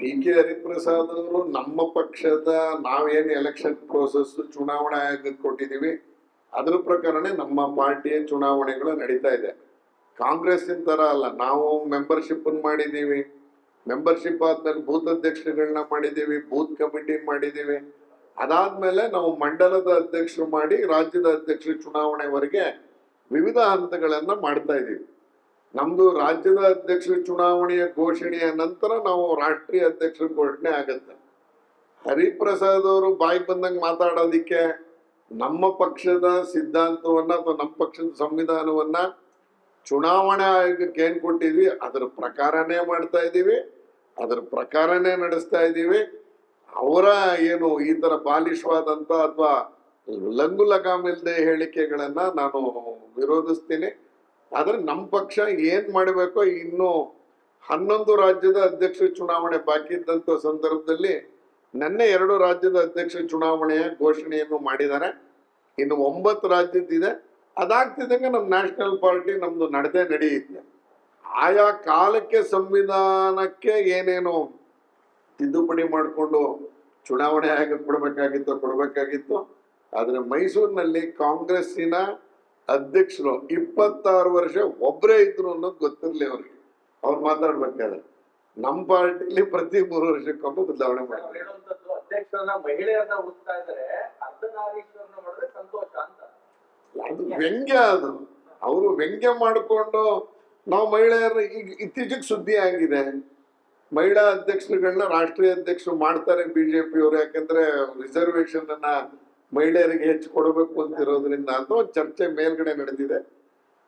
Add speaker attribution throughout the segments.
Speaker 1: P K Hariprasad ಅವರು ನಮ್ಮ ಪಕ್ಷದ ನಾವೇನು ಎಲೆಕ್ಷನ್ ಪ್ರೋಸೆಸ್ ಚುನಾವಣೆ ಆಯೋಗಕ್ಕೆ ಕೊಟ್ಟಿದ್ದೀವಿ ಅದ್ರ ಪ್ರಕಾರನೇ ನಮ್ಮ ಪಾರ್ಟಿಯ ಚುನಾವಣೆಗಳು ನಡೀತಾ ಇದೆ ಕಾಂಗ್ರೆಸ್ ಥರ ಅಲ್ಲ ನಾವು ಮೆಂಬರ್ಶಿಪ್ ಮಾಡಿದ್ದೀವಿ ಮೆಂಬರ್ಶಿಪ್ ಆದ್ಮೇಲೆ ಬೂತ್ ಅಧ್ಯಕ್ಷರುಗಳನ್ನ ಮಾಡಿದ್ದೀವಿ ಬೂತ್ ಕಮಿಟಿ ಮಾಡಿದ್ದೀವಿ ಅದಾದ್ಮೇಲೆ ನಾವು ಮಂಡಲದ ಅಧ್ಯಕ್ಷರು ಮಾಡಿ ರಾಜ್ಯದ ಅಧ್ಯಕ್ಷರು ಚುನಾವಣೆವರೆಗೆ ವಿವಿಧ ಹಂತಗಳನ್ನ ಮಾಡ್ತಾ ಇದ್ದೀವಿ ನಮ್ದು ರಾಜ್ಯದ ಅಧ್ಯಕ್ಷರ ಚುನಾವಣೆಯ ಘೋಷಣೆಯ ನಂತರ ನಾವು ರಾಷ್ಟ್ರೀಯ ಅಧ್ಯಕ್ಷರ ಘೋಷಣೆ ಆಗತ್ತೆ. ಹರಿಪ್ರಸಾದ್ ಅವರು ಬಾಯಿ ಬಂದಂಗೆ ಮಾತಾಡೋದಿಕ್ಕೆ ನಮ್ಮ ಪಕ್ಷದ ಸಿದ್ಧಾಂತವನ್ನ ಅಥವಾ ನಮ್ಮ ಪಕ್ಷದ ಸಂವಿಧಾನವನ್ನ ಚುನಾವಣಾ ಆಯೋಗಕ್ಕೆ ಏನ್ ಕೊಟ್ಟಿದ್ವಿ? ಅದ್ರ ಪ್ರಕಾರನೇ ಮಾಡ್ತಾ ಇದ್ದೀವಿ, ಅದ್ರ ಪ್ರಕಾರನೇ ನಡೆಸ್ತಾ ಇದ್ದೀವಿ. ಅವರ ಏನು ಈ ತರ ಬಾಲಿಶವಾದಂತ ಅಥವಾ ಲಂಗು ಲಗಾಮಿಲ್ದೆ ಹೇಳಿಕೆಗಳನ್ನ ನಾನು ವಿರೋಧಿಸ್ತೀನಿ. ಆದ್ರೆ ನಮ್ಮ ಪಕ್ಷ ಏನ್ ಮಾಡಬೇಕೋ ಇನ್ನು ಹನ್ನೊಂದು ರಾಜ್ಯದ ಅಧ್ಯಕ್ಷ ಚುನಾವಣೆ ಬಾಕಿ ಇದ್ದಂತ ಸಂದರ್ಭದಲ್ಲಿ ನಿನ್ನೆ ಎರಡು ರಾಜ್ಯದ ಅಧ್ಯಕ್ಷ ಚುನಾವಣೆಯ ಘೋಷಣೆಯನ್ನು ಮಾಡಿದ್ದಾರೆ. ಇನ್ನು ಒಂಬತ್ತು ರಾಜ್ಯದ್ದಿದೆ ಅದಾಗ್ತಿದ್ದಂಗೆ ನಮ್ಮ ನ್ಯಾಷನಲ್ ಪಾರ್ಟಿ ನಮ್ದು ನಡೆದೇ ನಡೆಯುತ್ತೆ. ಆಯಾ ಕಾಲಕ್ಕೆ ಸಂವಿಧಾನಕ್ಕೆ ಏನೇನು ತಿದ್ದುಪಡಿ ಮಾಡಿಕೊಂಡು ಚುನಾವಣೆ ಆಯೋಗ ಕೊಡಬೇಕಾಗಿತ್ತು ಕೊಡಬೇಕಾಗಿತ್ತು. ಆದರೆ ಮೈಸೂರಿನಲ್ಲಿ ಕಾಂಗ್ರೆಸ್ಸಿನ ಅಧ್ಯಕ್ಷರು ಇಪ್ಪತ್ತಾರು ವರ್ಷ ಒಬ್ಬರೇ ಇದ್ರು ಅನ್ನೋದು ಗೊತ್ತಿರ್ಲಿ ಅವ್ರಿಗೆ. ಅವ್ರು ಮಾತಾಡ್ಬೇಕಾದ್ರೆ. ನಮ್ಮ ಪಾರ್ಟಿಲಿ ಪ್ರತಿ ಮೂರು ವರ್ಷಕ್ಕೊಮ್ಮೆ ಬದಲಾವಣೆ ಮಾಡ್ತಾರೆ. ಅದು ವ್ಯಂಗ್ಯ ಅದು. ಅವರು ವ್ಯಂಗ್ಯ ಮಾಡಿಕೊಂಡು ನಾವು ಮಹಿಳೆಯರ ಈಗ ಇತ್ತೀಚೆಗೆ ಸುದ್ದಿ ಆಗಿದೆ. ಮಹಿಳಾ ಅಧ್ಯಕ್ಷರುಗಳನ್ನ ರಾಷ್ಟ್ರೀಯ ಅಧ್ಯಕ್ಷರು ಮಾಡ್ತಾರೆ ಬಿಜೆಪಿ ಅವರು ಯಾಕಂದ್ರೆ ರಿಸರ್ವೇಶನ್ ಅನ್ನ ಮಹಿಳೆಯರಿಗೆ ಹೆಚ್ಚು ಕೊಡಬೇಕು ಅಂತಿರೋದ್ರಿಂದ ಅಂತ ಒಂದು ಚರ್ಚೆ ಮೇಲ್ಗಡೆ ನಡೆದಿದೆ.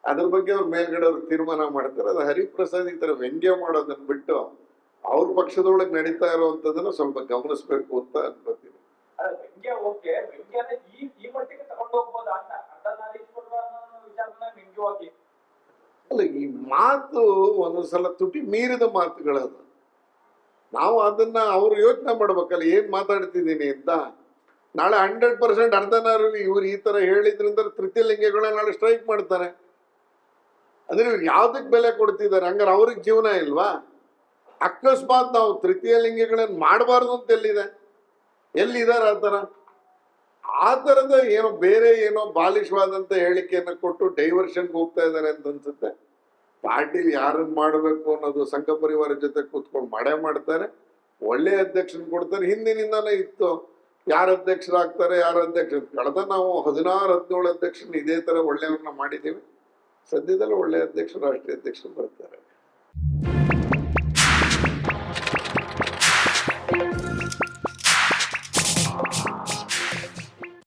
Speaker 1: ಅದ್ರ ಬಗ್ಗೆ ಅವ್ರ ಮೇಲ್ಗಡೆ ಅವ್ರು ತೀರ್ಮಾನ ಮಾಡ್ತಾರೆ. ಅದು ಹರಿಪ್ರಸಾದ್ ಈ ತರ ವ್ಯಂಗ್ಯ ಮಾಡೋದನ್ನ ಬಿಟ್ಟು ಅವ್ರ ಪಕ್ಷದೊಳಗೆ ನಡೀತಾ ಇರುವಂತದನ್ನ ಸ್ವಲ್ಪ ಗಮನಿಸ್ಬೇಕು ಅಂತ ಅನ್ಕೋತೀನಿ ಅಲ್ಲ ಈ ಮಾತು ಒಂದೊಂದ್ಸಲ ತುಟಿ ಮೀರಿದ ಮಾತುಗಳದು. ನಾವು ಅದನ್ನ ಅವ್ರು ಯೋಚನೆ ಮಾಡ್ಬೇಕಲ್ಲ ಏನ್ ಮಾತಾಡ್ತಿದ್ದೀನಿ ಅಂತ. ನಾಳೆ ಹಂಡ್ರೆಡ್ ಪರ್ಸೆಂಟ್ ಅರ್ಧನಾರು ಇವ್ರು ಈ ತರ ಹೇಳಿದ್ರಿಂದ ತೃತೀಯ ಲಿಂಗಿಗಳ ನಾಳೆ ಸ್ಟ್ರೈಕ್ ಮಾಡ್ತಾರೆ. ಅಂದ್ರೆ ಇವ್ರು ಯಾವ್ದಕ್ ಬೆಲೆ ಕೊಡ್ತಿದ್ದಾರೆ? ಹಂಗಾರೆ ಅವ್ರಿಗೆ ಜೀವನ ಇಲ್ವಾ? ಅಕಸ್ಮಾತ್ ನಾವು ತೃತೀಯ ಲಿಂಗಗಳನ್ನ ಮಾಡಬಾರ್ದು ಅಂತ ಎಲ್ಲಿದೆ? ಎಲ್ಲಿದ್ದಾರೆ ಆ ಥರ? ಆ ಥರದ ಏನೋ ಬೇರೆ ಏನೋ ಬಾಲಿಶವಾದಂತ ಹೇಳಿಕೆಯನ್ನು ಕೊಟ್ಟು ಡೈವರ್ಷನ್ಗೆ ಹೋಗ್ತಾ ಇದ್ದಾರೆ ಅಂತ ಅನ್ಸುತ್ತೆ. ಪಾರ್ಟಿಲಿ ಯಾರನ್ನು ಮಾಡಬೇಕು ಅನ್ನೋದು ಸಂಘ ಪರಿವಾರ ಜೊತೆ ಕೂತ್ಕೊಂಡು ಮಾಡೇ ಮಾಡ್ತಾರೆ. ಒಳ್ಳೆ ಅಧ್ಯಕ್ಷನ ಕೊಡ್ತಾರೆ. ಹಿಂದಿನಿಂದಾನೇ ಇತ್ತು. ಯಾರ ಅಧ್ಯಕ್ಷರಾಗ್ತಾರೆ, ಯಾರ ಅಧ್ಯಕ್ಷ, ಕಳೆದ ನಾವು ಹದಿನಾರು, ಹದಿನೇಳು ಅಧ್ಯಕ್ಷರನ್ನ ಇದೇ ತರ ಒಳ್ಳೆಯವ್ರನ್ನ ಮಾಡಿದ್ದೀವಿ. ಸದ್ಯದಲ್ಲೇ ಒಳ್ಳೆ ಅಧ್ಯಕ್ಷರು ರಾಷ್ಟ್ರೀಯ ಅಧ್ಯಕ್ಷರು ಬರ್ತಾರೆ.